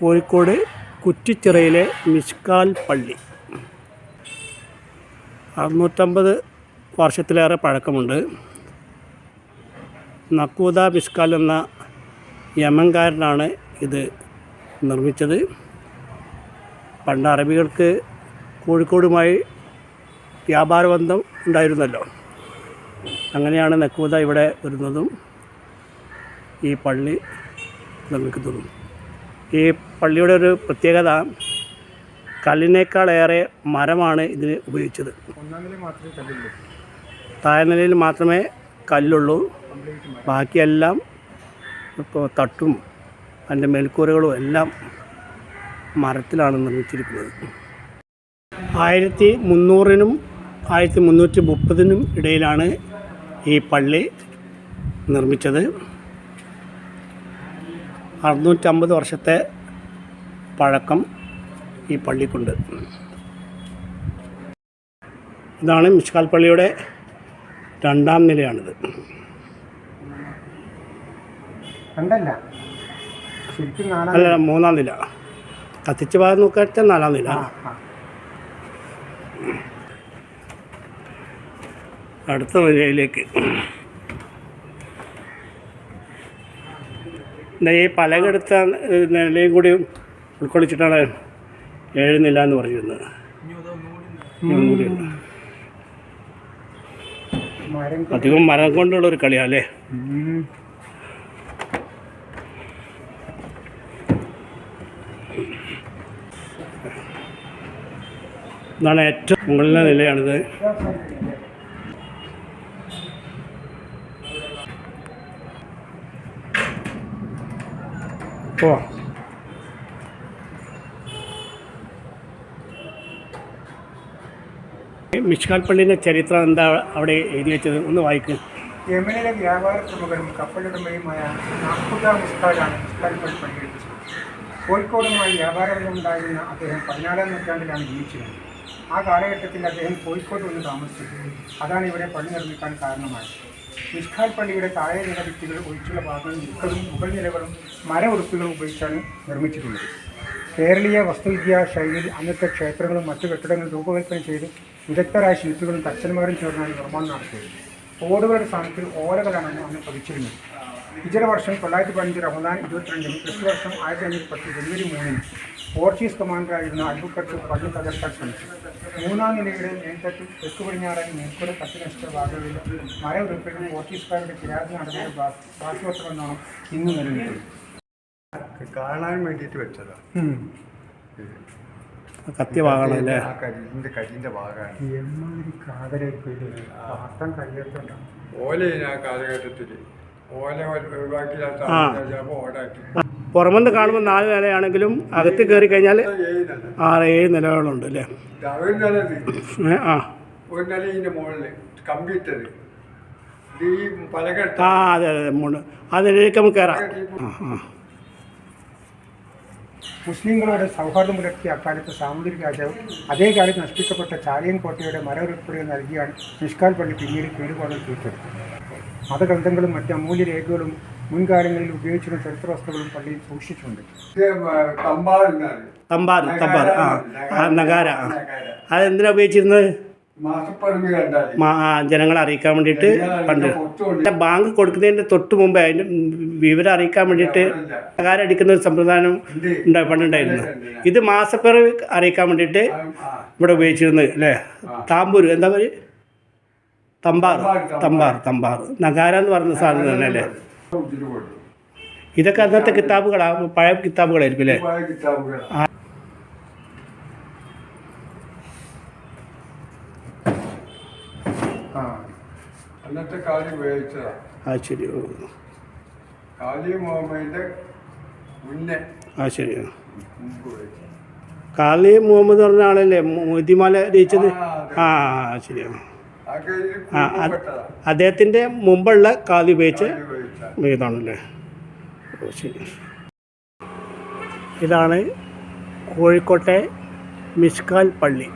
കോഴിക്കോട് കുറ്റിച്ചിറയിലെ മിഷ്കാൽ പള്ളി. അറുന്നൂറ്റമ്പത് വർഷത്തിലേറെ പഴക്കമുണ്ട്. നക്കൂദ മിഷ്കാൽ എന്ന യമൻകാരനാണ് ഇത് നിർമ്മിച്ചത്. പണ്ട് അറബികൾക്ക് കോഴിക്കോടുമായി വ്യാപാരബന്ധം ഉണ്ടായിരുന്നല്ലോ. അങ്ങനെയാണ് നക്കൂത ഇവിടെ വരുന്നതും ഈ പള്ളി നിർമ്മിക്കുന്നതും. ഈ പള്ളിയുടെ ഒരു പ്രത്യേകത കല്ലിനേക്കാളേറെ മരമാണ് ഇതിന് ഉപയോഗിച്ചത്. താഴ്നിലയിൽ മാത്രമേ കല്ലുള്ളൂ. ബാക്കിയെല്ലാം ഇപ്പോൾ തട്ടും അതിന്റെ മേൽക്കൂരകളും എല്ലാം മരത്തിലാണ് നിർമ്മിച്ചിരിക്കുന്നത്. ആയിരത്തി മുന്നൂറിനും ആയിരത്തി മുന്നൂറ്റി മുപ്പതിനും ഇടയിലാണ് ഈ പള്ളി നിർമ്മിച്ചത്. അറുന്നൂറ്റമ്പത് വർഷത്തെ പഴക്കം ഈ പള്ളിക്കുണ്ട്. ഇതാണ് മിഷ്കാൽ പള്ളിയുടെ രണ്ടാം നിലയാണിത്. രണ്ടല്ല. അല്ല മൂന്നാം നില. കത്തിച്ച് ഭാഗം നോക്കാച്ച നാലാം നില. അടുത്ത നിലയിലേക്ക്. ഈ പലകെടുത്ത നിലയും കൂടി ഉൾക്കൊള്ളിച്ചിട്ടാണ് എഴുന്നില്ല നില എന്ന് ഒന്നുകൂടിയുണ്ട്. അധികം മരം കൊണ്ടുള്ള ഒരു കളിയാ അല്ലേ ഇതാണ് ഏറ്റവും മുകളിലെ നിലയാണിത്. ഓ മിഷ്കാൽ പള്ളിന്റെ ചരിത്രം എന്താ അവിടെ എഴുതി വെച്ചത്? ഒന്ന് വായിക്കും. യമനിലെ വ്യാപാര പ്രമുഖനും കപ്പലുടമയുമായ നാക്കുദ മുസ്താഖാണ് മുസ്താഖ് പള്ളി പണിയെടുത്തത്. കോഴിക്കോടുമായി വ്യാപാരമുണ്ടായിരുന്ന അദ്ദേഹം പതിനാലാം നൂറ്റാണ്ടിലാണ് ജീവിച്ചിരുന്നത് ആ കാലഘട്ടത്തിൽ അദ്ദേഹം കോഴിക്കോട് വന്ന് താമസിച്ചു അതാണ് ഇവിടെ പള്ളി നിർമ്മിക്കാൻ കാരണമായത്. മിഷ്കാൽ പള്ളിയുടെ താഴെ നില ഭിത്തികൾ ഒഴിച്ചുള്ള ഭാഗങ്ങൾ മുക്കളും മുകൾ നിലകളും മര ഉറുപ്പുകളും ഉപയോഗിച്ചാണ് നിർമ്മിച്ചിട്ടുള്ളത്. കേരളീയ വസ്തുവിദ്യാ ശൈലിയിൽ അന്നത്തെ ക്ഷേത്രങ്ങളും മറ്റു കെട്ടിടങ്ങളും രൂപകൽപ്പന ചെയ്ത് വിദഗ്ധരായ ശില്പികളും തച്ചന്മാരും ചേർന്നാണ് നിർമ്മാണം നടത്തിയത്. ഓടുകളുടെ സ്ഥാനത്തിൽ ഓലകളാണ് അന്ന് പതിച്ചിരുന്നത്. ഇതര വർഷം തൊള്ളായിരത്തി പതിനഞ്ച് റമദാൻ ഇരുപത്തിരണ്ടിന് ക്രിസ്തു വർഷം ആയിരത്തി അഞ്ഞൂറ്റി പത്ത് ജനുവരി മൂന്നിന് പോർച്ചുഗീസ് കമാൻഡറായിരുന്ന അൽബുക്കർക്ക് പള്ളി തകർക്കാൻ ശ്രമിച്ചു. മൂന്നാം നിലയുടെ മേൽത്തട്ട് തെക്ക് പടിഞ്ഞാറായി മേൽക്കൂര പത്ത് നഷ്ട ഭാഗങ്ങളിൽ മര ഉറപ്പിലും പോർച്ചുഗീസുകാരുടെ കിരാതി നടത്തിയ ബാക്കിവത്രമെന്നാണ് ഇന്ന് നിലനിൽക്കുന്നത്. കാണാൻ വേണ്ടിയിട്ട് വെച്ചതാ. കത്തിയ ഭാഗമാണ് അല്ലേ? കരിന്റെ കരിന്റെ ഭാഗമാണ്. എമ്മാതിരി കാതലായിരിക്കും പോയിട്ട് ഓലയിന് ആ. കാലഘട്ടത്തിൽ ഓല ആ. പുറമെന്ന് കാണുമ്പോൾ നാല് നിലയാണെങ്കിലും അകത്ത് കയറി കഴിഞ്ഞാൽ ആറ് ഏഴ് നിലകളുണ്ട് അല്ലേ? ആ. ഒരു നില ഇതിന്റെ മുകളിൽ കമ്പിട്ടത് ഇത് ഈ പലകെട്ട ആ അതെ അതെ മൂന്ന് അതിലേക്ക് നമുക്ക് കയറാം. ആ ആ. മുസ്ലിങ്ങളോട് സൗഹാർദ്ദം പുലർത്തിയ അക്കാലത്ത് സാമൂതിരി രാജാവ് അതേ കാലത്ത് നശിപ്പിക്കപ്പെട്ട ചാലിയൻ കോട്ടയുടെ മരവിറപ്പുകൾ നൽകിയാണ് നിഷ്കാൽ പള്ളി പിന്നീട് കേടുപാടുകൾ തീർത്തത് മതഗ്രന്ഥങ്ങളും മറ്റ് അമൂല്യ രേഖകളും മുൻകാലങ്ങളിൽ ഉപയോഗിച്ചിരുന്ന ചരിത്ര വസ്തുക്കളും പള്ളിയിൽ സൂക്ഷിച്ചിട്ടുണ്ട് കമ്പാടുണ്ടാണ് തമ്പാർ തമ്പാർ ആ നഗാര. അതെന്തിനാ ഉപയോഗിച്ചിരുന്നത്? ജനങ്ങളെ അറിയിക്കാൻ വേണ്ടിയിട്ട് പണ്ട്. ബാങ്ക് കൊടുക്കുന്നതിന്റെ തൊട്ട് മുമ്പേ അതിന്റെ വിവരം അറിയിക്കാൻ വേണ്ടിയിട്ട് നഗാരം അടിക്കുന്ന ഒരു സമ്പ്രദായം ഉണ്ടാ. പണ്ടുണ്ടായിരുന്നു. ഇത് മാസപ്പിറവി അറിയിക്കാൻ വേണ്ടിയിട്ട് ഇവിടെ ഉപയോഗിച്ചിരുന്നത് അല്ലേ? താമ്പൂര് എന്താ പറയുക തമ്പാർ തമ്പാർ തമ്പാർ നഗാര എന്ന് പറയുന്ന സാധനം തന്നെ അല്ലേ? ഇതൊക്കെ അന്നത്തെ കിതാബുകളാണ് പഴയ കിതാബുകളായിരിക്കും അല്ലേ? അന്നത്തെ കാലം ആ ശരി. ഓ. കാലി മുഹമ്മദിന്റെ മുന്നേ. ആ ശരി. മുമ്പ് കാലി മുഹമ്മദ് പറഞ്ഞ ആളല്ലേ? മോദിമാല രചിച്ചത്? ആ ആ ശരിയാണ് അദ്ദേഹത്തിന്റെ മുമ്പുള്ള കാതി ഉപയോഗിച്ച് ഇതാണല്ലേ. ഓ ശരി. ഇതാണ് കോഴിക്കോട്ടെ മിഷ്കാൽ പള്ളി.